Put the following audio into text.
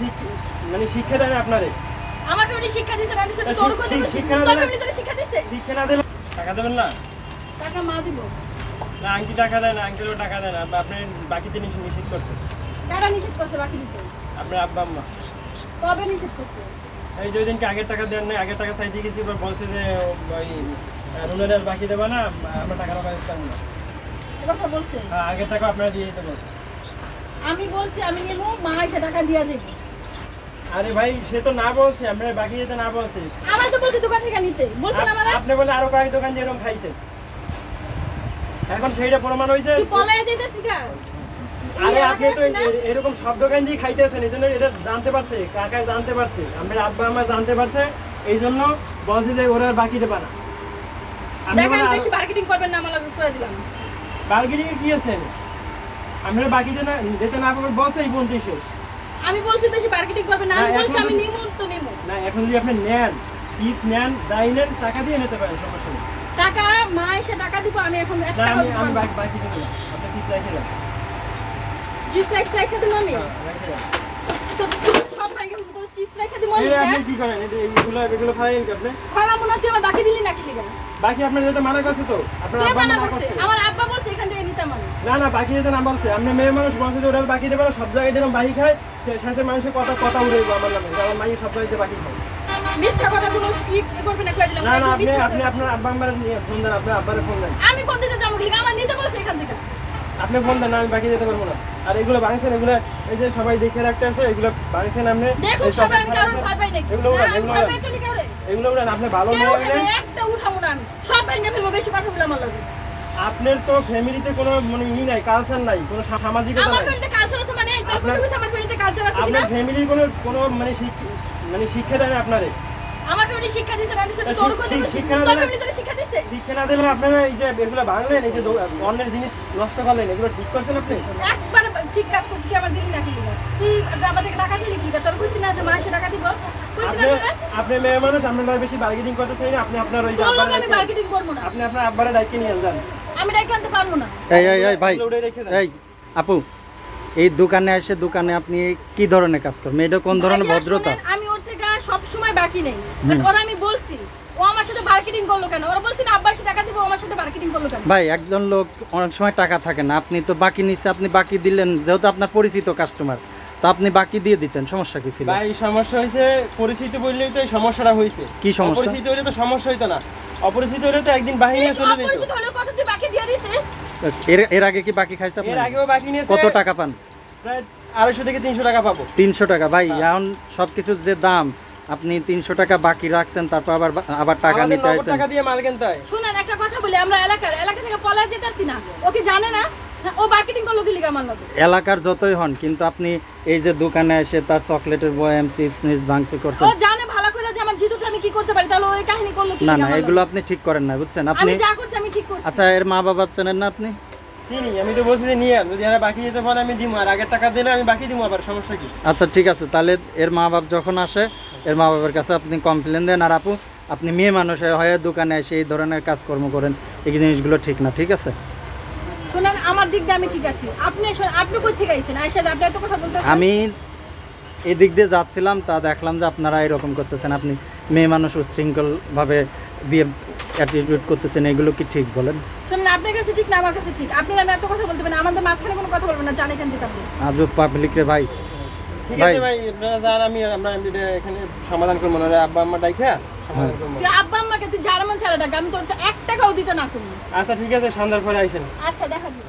শিক্ষা মানে শিক্ষা দেয় না আপনারে? আমার ফ্যামিলি শিক্ষা দিছে মানে তা তোর কত শিক্ষা না তোর ফ্যামিলি তোর শিক্ষা দিছে? শিক্ষা না দিলে টাকা দেবেন না? টাকা মা দিব। না আঙ্কি টাকা দেয় না আঙ্কেলও টাকা দেয় না বা আপনি বাকি জিনিস নিষেধ করছেন। কারা নিষেধ করছে বাকি দিতে? আপনার আব্বা আম্মা। কবে নিষেধ করছে? এই যে দিনকে আগের টাকা দেন নাই আগের টাকা চাইতে গেছি এবার বলছে যে ওই রুনের আর বাকি দেবা না আমরা টাকা পারব না। কথা বলছে? হ্যাঁ, আগের টাকা আপনারা দিয়ে দিতে বলছে। আমি বলছি আমি নেব মা এসে টাকা দিয়া যাবে। আরে ভাই সে তো না বলছে আমরা বাকি দিতে না বলছে। আমার তো বলছে দোকান থেকে নিতে। বলছেন আমার? আপনি বলে আরও কয়েক দোকান দিয়ে এরকম খাইছে। এখন সেইটা প্রমাণ হয়েছে তুই পলায় যেতেছিস গা। আরে আপনি তো এরকম দোকান দিয়ে খাইতেছেন? এই জন্য এটা জানতে পারছে কাকায় জানতে পারছে? আমার আব্বা আমা জানতে পারছে এই জন্য বলছে যে ওরা বাকি দেবে না। দেখেন বেশি মার্কেটিং করবেন না আমার করে দিলাম। বার্গেনিং কি আছে? আমরা বাকি দিতে না দিতে না পারব বলছে এই পর্যন্তই শেষ। আমি বলছি বেশি মার্কেটিং করবেন না আমি বলছি আমি তো- তো নিব। না এখন যদি আপনি নেন চিপস নেন যাই নেন টাকা দিয়ে নিতে পারেন সমস্যা নেই। টাকা মা এসে টাকা দিব আমি এখন এক না টাকা আমি দিব আমি বাকি দেবো না আপনি চিপস রেখে দেন। চিপস আমি হ্যাঁ, রেখে দেন। তো সব ভাইকে তো চিপস রেখে দিব আমি এই আপনি কি করেন? এটা এগুলো এগুলো খাইন কি আপনি? খাওয়া তুই আমার বাকি দিলি নাকি লিগা? বাকি আপনার যেতে মানা করছে তো আপনার আব্বা মানা করছে আমার আব্বা বলছে এখান থেকে নিতাম আমি। না না বাকি যেতে না বলছে আপনি মেয়ে মানুষ বলছে যে ওরা বাকি দেবে সব জায়গায় যেরকম বাকি খায় শেষে মানুষের কথা কথা উড়ে যাবে আমার নামে। আমার মাই সব জায়গায় বাকি খায়। মিথ্যা কথা কোনো ই ই করবে না কয়ে দিলাম না না আপনি আপনি আপনার আব্বা আম্মার নিয়ে ফোন দেন আপনার আব্বারে ফোন দেন। আমি ফোন দিতে যাব আমার নিতে বলছে এখান থেকে। আপনি ফোন দেন না, আমি বাকি যেতে পারব না। আর এগুলো বানিয়েছেন এগুলো এই যে সবাই দেখে রাখতে আছে এগুলো বানিয়েছেন আপনি? দেখুন সবাই আমি বানিয়েছেন। ভয় পাই নাকি? এগুলো উড়ান এগুলো উড়ান। এগুলো উড়ান আপনি ভালো মেয়ে উঠাবে, একটা উঠাবো না আমি। সব ভেঙে ফেলব বেশি কথা বলে আমার লাগে। আপনার তো ফ্যামিলিতে কোনো মানে ই নাই কালচার নাই কোনো সামাজিকতা আমার নাই। বাড়িতে কালচার আছে মানে? তোর কিছু আমার বাড়িতে কালচার আছে কিনা? আপনার ফ্যামিলির কোনো কোনো মানে মানে শিক্ষা দেয় না আপনারে? আমার ফ্যামিলি শিক্ষা দিছে মানে তোর শিক- কত শিক- কিছু শিক্ষা তোর ফ্যামিলি তোর শিক্ষা দিছে শিক্ষা না দিলে আপনারা এই যে এগুলো ভাঙলেন এই যে অন্যের জিনিস নষ্ট করলেন এগুলো ঠিক করছেন আপনি? একবার ঠিক কাজ করছিস কি আমার দিলি নাকি লিগা তুই আমার টাকা চাইলি কি? তোর কইছিস না যে মাসে টাকা দিব। কইছিস না আপনি মেয়ে মানুষ আপনার বেশি বার্গেনিং করতে চাই না আপনি আপনার ওই যে আব্বার আমি দায়িত্ব- মার্কেটিং না। আপনি আপনার আব্বারে ডাইকে নিয়ে যান। আমি ডাইকে আনতে পারব না। এই এই এই ভাই। এই আপু এই দোকানে এসে দোকানে আপনি কি ধরনের কাজ করবেন এটা কোন ধরনের ভদ্রতা? আমি সব সময় বাকি নেই। ওরা আমি বলছি ও আমার সাথে মার্কেটিং করল কেন? ওরা বলছে না আব্বা এসে টাকা দিব আমার সাথে মার্কেটিং করল কেন? ভাই একজন লোক অনেক সময় টাকা থাকে না। আপনি তো বাকি নিচ্ছে আপনি বাকি দিলেন যেহেতু আপনার পরিচিত কাস্টমার তো আপনি বাকি দিয়ে দিতেন সমস্যা কি ছিল? ভাই সমস্যা হয়েছে পরিচিত বললেই তো এই সমস্যাটা হয়েছে কি সমস্যা? অপরিচিত হলে তো সমস্যা হইতো না। অপরিচিত হলে তো একদিন বাহিরে চলে যেত। অপরিচিত হলেও কত বাকি দিয়ে দিতে। এর এর আগে কি বাকি খাইছে আপনি এর আগেও বাকি নিয়েছে। কত টাকা পান? প্রায় আড়াইশো থেকে তিনশো টাকা পাবো। তিনশো টাকা। ভাই হ্যাঁ। এখন সব কিছুর যে দাম আপনি তিনশো টাকা বাকি রাখছেন তারপর আবার আবার টাকা নিতে আইছেন টাকা দিয়ে মাল কিনতে হয়। শুনেন একটা কথা বলি আমরা এলাকার এলাকা থেকে পলায় যেতেছি না। ও কি জানে না? হ্যাঁ, ও মার্কেটিং করল কি লিগা লগে? এলাকার যতই হন কিন্তু আপনি এই যে দোকানে এসে তার চকলেটের বয়াম চিপস মিস ভাঙচুর করছেন। ও জানে ভালো করে যে আমার জিতুকে আমি কি করতে পারি তাহলে ওই কাহিনী করল কি না না এগুলো আপনি ঠিক করেন না বুঝছেন? আপনি আমি যা করছি আমি ঠিক করছি। আচ্ছা এর মা বাবা চেনেন না আপনি? চিনি আমি তো বলছি যে নিয়ে। যদি এরা বাকি যেতে পারে আমি দিব আর আগের টাকা দিলে আমি বাকি দিব আবার সমস্যা কি? আচ্ছা ঠিক আছে তাহলে এর মা বাপ যখন আসে এর মা বাবার কাছে আপনি কমপ্লেন দেন আর আপু আপনি মেয়ে মানুষ হয়ে দোকানে এসে এই ধরনের কাজকর্ম করেন এই জিনিসগুলো ঠিক না ঠিক আছে? শুনেন আমার দিক দিয়ে আমি ঠিক আছি। আপনি আপনি কই থেকে আইছেন? আইসা আপনি এত কথা বলতে আমি এদিক দিয়ে যাচ্ছিলাম তা দেখলাম যে আপনারা এরকম করতেছেন আপনি মেয়ে মানুষ উশৃঙ্খলভাবে বিয়ে অ্যাটিটিউড করতেছেন এগুলো কি ঠিক বলেন? শুনুন আপনার কাছে ঠিক না আমার কাছে ঠিক। আপনার আমি এত কথা বলতে পারি না আমাদের মাঝখানে কোনো কথা বলবেন না জানে এখান থেকে আপনি। আজব পাবলিক রে ভাই। ঠিক আছে ভাই। আপনারা যান আমি আমরা এখানে সমাধান করব না আব্বা আম্মা ডাইখা সমাধান করব। তুই আব্বা আম্মাকে তুই জার্মান ছাড়া ডাক আমি তোর এক টাকাও দিতে না করব। আচ্ছা ঠিক আছে সন্ধ্যার পরে আইসেন। আচ্ছা দেখা দিই